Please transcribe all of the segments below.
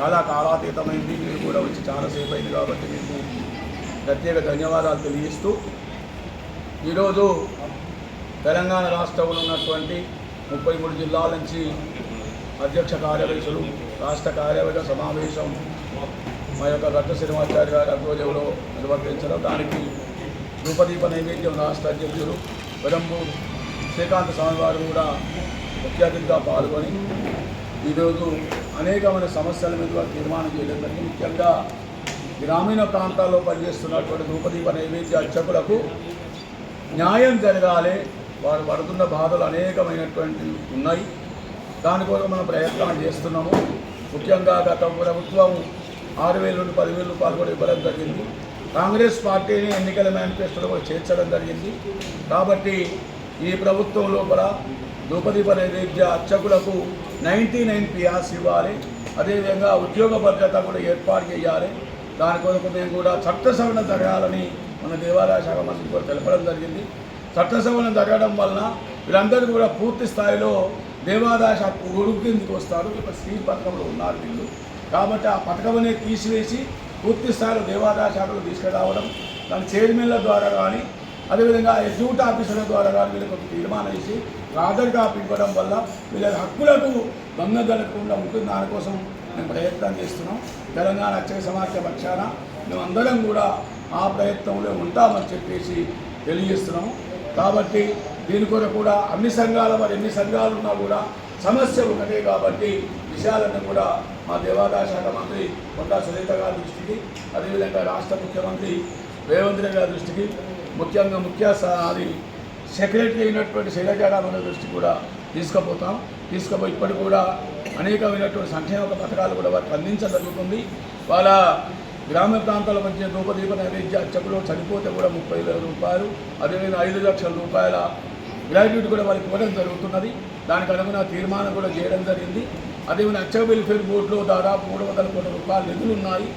చాలా కాలాతీతమైంది మీరు కూడా వచ్చి చాలాసేపు అయింది కాబట్టి మీకు ప్రత్యేక ధన్యవాదాలు తెలియజేస్తూ ఈరోజు తెలంగాణ రాష్ట్రంలో ఉన్నటువంటి ముప్పై మూడు జిల్లాల నుంచి అధ్యక్ష కార్యదర్శులు రాష్ట్ర కార్యవర్గ సమావేశం మా యొక్క రత్న శ్రీనివాచార్య గారి అధ్వర్యంలో నిర్వర్తించడం. దానికి రూపదీప నైవేద్యం రాష్ట్ర అధ్యక్షులు పెరంబూర్ శ్రీకాంత్ స్వామి వారు కూడా ముఖ్య అతిథిగా పాల్గొని ఈరోజు అనేకమైన సమస్యల మీద తీర్మానం చేయడం జరిగింది. ముఖ్యంగా గ్రామీణ ప్రాంతాల్లో పనిచేస్తున్నటువంటి రూపదీప నైవేద్య అర్చకులకు న్యాయం జరగాలి వారు పడుతున్న బాధలు అనేకమైనటువంటి ఉన్నాయి. దానికోసం మనం ప్రయత్నాలు చేస్తున్నాము. ముఖ్యంగా గత ప్రభుత్వం ఆరు వేల నుండి పదివేల రూపాయలు కూడా ఇవ్వడం జరిగింది. కాంగ్రెస్ పార్టీని ఎన్నికల మేనిఫెస్టోలో కూడా చేర్చడం జరిగింది. కాబట్టి ఈ ప్రభుత్వం లోపల ద్రౌపదీప నైవేద్య అర్చకులకు నైంటీ నైన్ పిఆర్స్ ఇవ్వాలి. అదేవిధంగా ఉద్యోగ భద్రత కూడా ఏర్పాటు చేయాలి. దాని కొరకు మేము కూడా చట్ట సవరణ జరగాలని మన దేవాలయ శాఖ మంత్రి కూడా తెలపడం జరిగింది. చట్ట సవరణ జరగడం వలన వీళ్ళందరూ కూడా పూర్తి స్థాయిలో దేవాదాయ శాఖ ఒడుగు వస్తారు. ఇప్పుడు స్త్రీ పథకంలో ఉన్నారు వీళ్ళు. కాబట్టి ఆ పథకం అనేది తీసివేసి పూర్తి స్థాయిలో దేవాదాయ శాఖలో తీసుకురావడం దాని చైర్మన్ల ద్వారా కానీ అదేవిధంగా ఎగ్జిక్యూటివ్ ఆఫీసర్ల ద్వారా కానీ వీళ్ళకి ఒక తీర్మానం ఇచ్చి ఆధార్ కాపీ ఇవ్వడం వల్ల వీళ్ళ హక్కులకు భంగం కలగకుండా ఉంటుంది దానికోసం మేము ప్రయత్నం చేస్తున్నాం. తెలంగాణ అక్షయ సమాఖ్య పక్షాన మేమందరం కూడా ఆ ప్రయత్నంలో ఉంటామని చెప్పేసి తెలియజేస్తున్నాం కాబట్టి దీని కొరకు కూడా అన్ని సంఘాల మరి ఎన్ని సంఘాలు ఉన్నా కూడా సమస్య ఒకటే కాబట్టి విషయాలను కూడా మా దేవాదాయ శాఖ మంత్రి కొండా సునీత గారి దృష్టికి అదేవిధంగా రాష్ట్ర ముఖ్యమంత్రి రేవంత్ రెడ్డి గారి దృష్టికి ముఖ్యంగా ముఖ్య అది సెక్రటరీ అయినటువంటి శైలజారామన్న దృష్టి కూడా తీసుకుపోతాం. తీసుకుపోయి ఇప్పటికి కూడా అనేకమైనటువంటి సంక్షేమ పథకాలు కూడా వారికి అందించడం జరుగుతుంది. వాళ్ళ గ్రామ ప్రాంతాల మధ్య ధూపదీప నైవేద్య అర్చకులు చనిపోతే కూడా ముప్పై వేల రూపాయలు అదేవిధంగా ఐదు లక్షల రూపాయల గ్రాడ్యుయేట్ కూడా వాళ్ళకి ఇవ్వడం జరుగుతున్నది. దానికి అనుగుణ తీర్మానం కూడా చేయడం జరిగింది. అదేవిధంగా అచ్చ వెల్ఫేర్ బోర్డులో దాదాపు మూడు వందల కోట్ల రూపాయల నిధులు ఉన్నాయి.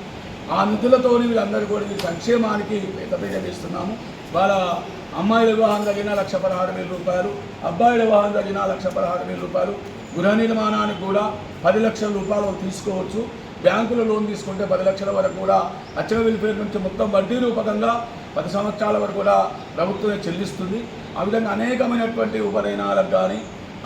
ఆ నిధులతోని వీళ్ళందరూ కూడా ఈ సంక్షేమానికి పెద్దపీట వాళ్ళ అమ్మాయిల వివాహం జరిగిన లక్ష పదహారు వేల రూపాయలు అబ్బాయిల వివాహం జరిగిన లక్ష పదహారు వేల రూపాయలు గృహ నిర్మాణానికి కూడా పది లక్షల రూపాయలు తీసుకోవచ్చు. బ్యాంకులో లోన్ తీసుకుంటే పది లక్షల వరకు కూడా అచ్చక వెల్ఫేర్ నుంచి మొత్తం వడ్డీ రూపకంగా పది సంవత్సరాల వరకు కూడా ప్రభుత్వమే చెల్లిస్తుంది. ఆ విధంగా అనేకమైనటువంటి ఉపనయనాలకు కానీ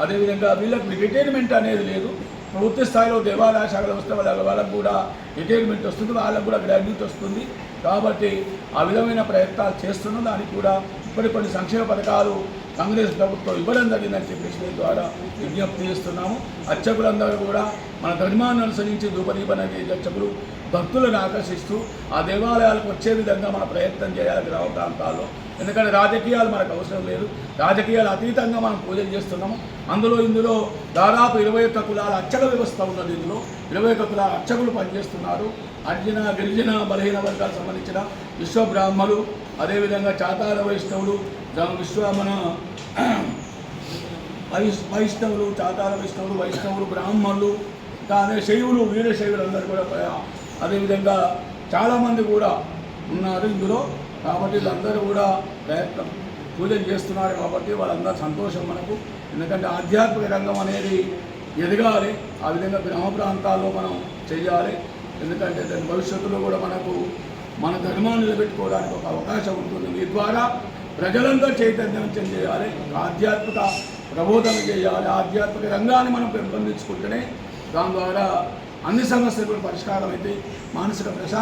అదేవిధంగా వీళ్ళకి రిటైర్మెంట్ అనేది లేదు. పూర్తి స్థాయిలో దేవాలయ శాఖలు వస్తే వాళ్ళ వాళ్ళకు కూడా రిటైర్మెంట్ వస్తుంది వాళ్ళకు కూడా గ్రాడ్యుయేట్ వస్తుంది. కాబట్టి ఆ విధమైన ప్రయత్నాలు చేస్తున్న దానికి కూడా ఇప్పటి కొన్ని సంక్షేమ పథకాలు కాంగ్రెస్ ప్రభుత్వం ఇవ్వడం జరిగిందని చెప్పేసి దీని ద్వారా విజ్ఞప్తి చేస్తున్నాము. అర్చకులందరూ కూడా మన ధర్మాన్ని అనుసరించి ధూపదీపన అర్చకులు భక్తులను ఆకర్షిస్తూ ఆ దేవాలయాలకు వచ్చే విధంగా మన ప్రయత్నం చేయాలి గ్రామ ప్రాంతాల్లో. ఎందుకంటే రాజకీయాలు మనకు అవసరం లేదు. రాజకీయాలు అతీతంగా మనం పూజలు చేస్తున్నాము. అందులో ఇందులో దాదాపు ఇరవై ఒక్క కులాల అర్చక వ్యవస్థ ఉన్నది ఇందులో. ఇరవై ఒక్క కులాల అర్చకులు పనిచేస్తున్నారు. అర్జున గిరిజన బలహీన వర్గాలకు సంబంధించిన విశ్వ బ్రాహ్మలు అదేవిధంగా చాతార వైష్ణవులు విశ్వ మన వైష్ వైష్ణవులు చాతార వైష్ణవులు వైష్ణవులు బ్రాహ్మణులు ఇంకా అదే శైవులు వీరశైవులు అందరూ కూడా అదేవిధంగా చాలామంది కూడా ఉన్నారు ఇందులో. కాబట్టి వీళ్ళందరూ కూడా ప్రయత్నం పూజలు చేస్తున్నారు కాబట్టి వాళ్ళందరూ సంతోషం మనకు. ఎందుకంటే ఆధ్యాత్మిక రంగం అనేది ఎదగాలి. ఆ విధంగా గ్రామ ప్రాంతాల్లో మనం చేయాలి. ఎందుకంటే దాని భవిష్యత్తులో కూడా మనకు మన ధర్మాన్ని నిలబెట్టుకోవడానికి ఒక అవకాశం ఉంటుంది. మీ ద్వారా ప్రజలందరూ చైతన్యం చేయాలి ఆధ్యాత్మిక ప్రబోధన చేయాలి. ఆధ్యాత్మిక రంగాన్ని మనం పెంపొందించుకుంటేనే దాని ద్వారా అన్ని సమస్యలు కూడా పరిష్కారం అయితే మానసిక ప్రశాంత